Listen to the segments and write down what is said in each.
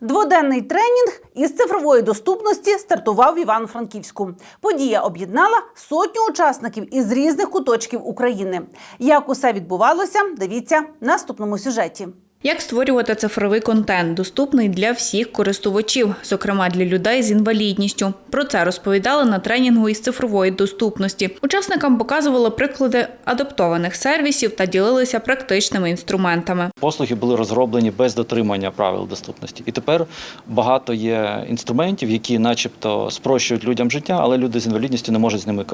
Дводенний тренінг із цифрової доступності стартував в Івано-Франківську. Подія об'єднала сотню учасників із різних куточків України. Як усе відбувалося, дивіться в наступному сюжеті. Як створювати цифровий контент, доступний для всіх користувачів, зокрема для людей з інвалідністю. Про це розповідали на тренінгу із цифрової доступності. Учасникам показували приклади адаптованих сервісів та ділилися практичними інструментами. Послуги були розроблені без дотримання правил доступності. І тепер багато є інструментів, які, начебто, спрощують людям життя, але люди з інвалідністю не можуть з ними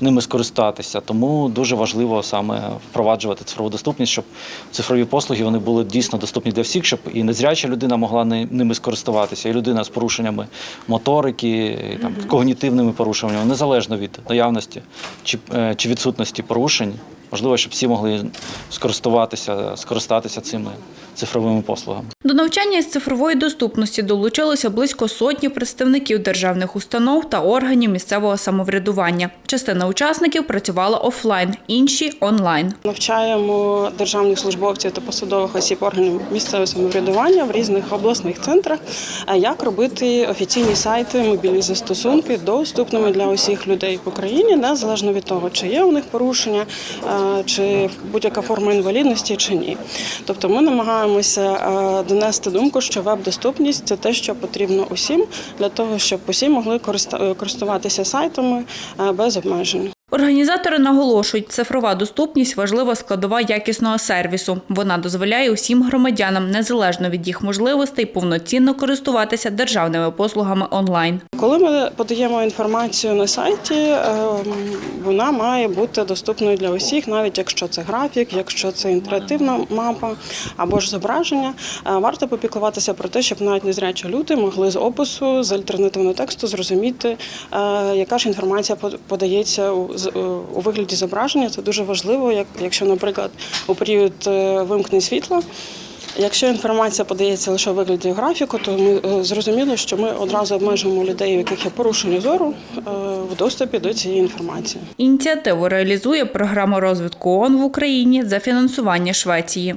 ними скористатися. Тому дуже важливо саме впроваджувати цифрову доступність, щоб цифрові послуги вони були дійсно доступні для всіх, щоб і незряча людина могла ними скористуватися, і людина з порушеннями моторики, і, там когнітивними порушеннями, незалежно від наявності чи, е, чи відсутності порушень. Можливо, щоб всі могли скористуватися, скористатися цими цифровими послугами. До навчання із цифрової доступності долучилося близько сотні представників державних установ та органів місцевого самоврядування. Частина учасників працювала офлайн, інші онлайн. Навчаємо державних службовців та посадових осіб органів місцевого самоврядування в різних обласних центрах, е, як робити офіційні сайти, мобільні застосунки доступними для усіх людей в Україні, незалежно від того, чи є у них порушення, е, чи будь-яка форма інвалідності, чи ні. Тобто ми намагаємося е, донести думку, що веб-доступність це те, що потрібно усім для того, щоб усі могли користуватися сайтами е, без обмежень. Організатори наголошують, цифрова доступність важлива складова якісного сервісу. Вона дозволяє усім громадянам, незалежно від їх можливостей, повноцінно користуватися державними послугами онлайн. Коли ми подаємо інформацію на сайті, ем, вона має бути доступною для усіх, навіть якщо це графік, якщо це інтерактивна мапа або ж зображення. Е, Варто попіклуватися про те, щоб навіть незрячі люди могли з опису, з альтернативного тексту зрозуміти, е, яка ж інформація под- подається у у вигляді зображення. Це дуже важливо, як якщо, наприклад, у період вимкнення світла. Якщо інформація подається лише у вигляді графіку, то ми зрозуміли, зрозуміло, що ми одразу обмежуємо людей, у яких є порушення зору е, в доступі до цієї інформації. Ініціативу реалізує програма розвитку ООН в Україні за фінансування Швеції.